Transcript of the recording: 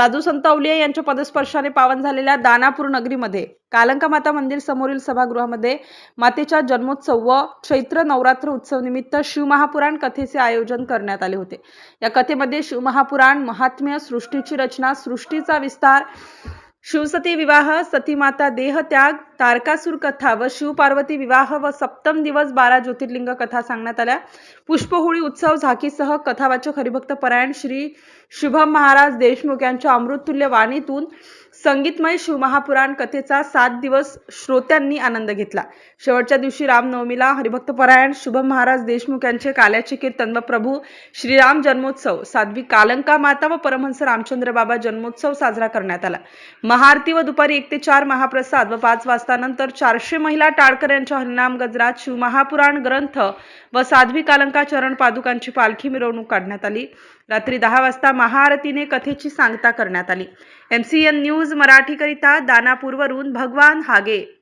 साधू संत अवलिया यांच्या पदस्पर्शाने पावन झालेल्या दानापूर नगरीमध्ये कालंका माता मंदिर समोरील सभागृहामध्ये मातेच्या जन्मोत्सव व चैत्र नवरात्र उत्सव निमित्त शिवमहापुराण कथेचे आयोजन करण्यात आले होते. या कथेमध्ये शिवमहापुराण महात्म्य सृष्टीची रचना सृष्टीचा विस्तार शिवसती विवाह सतीमाता देहत्याग तारकासूर कथा व शिवपार्वती विवाह व सप्तम दिवस बारा ज्योतिर्लिंग कथा सांगण्यात आल्या. पुष्पहोळी उत्सव झाकीसह कथावाचक हरिभक्त परायण श्री शुभम महाराज देशमुख यांच्या अमृततुल्य वाणीतून संगीतमय शिवमहापुराण कथेचा सात दिवस श्रोत्यांनी आनंद घेतला. शेवटच्या दिवशी रामनवमीला हरिभक्त परायण शुभम महाराज देशमुख यांचे काल्याचे कीर्तन व प्रभू श्रीराम जन्मोत्सव साध्वी कालंका माता व परमहंस रामचंद्र बाबा जन्मोत्सव साजरा करण्यात आला. महाआरती व दुपारी एक ते चार महाप्रसाद व पाच वाजता नंतर चारशे महिला टाळकर यांच्या हरिनाम गजरात शिवमहापुराण ग्रंथ व साध्वी कालंका चरण पादुकांची पालखी मिरवणूक काढण्यात आली. रात्री दहा वाजता महाआरतीने कथेची सांगता करण्यात आली. एम सी एन न्यूज मराठीकरिता दानापूरवरून भगवान हागे.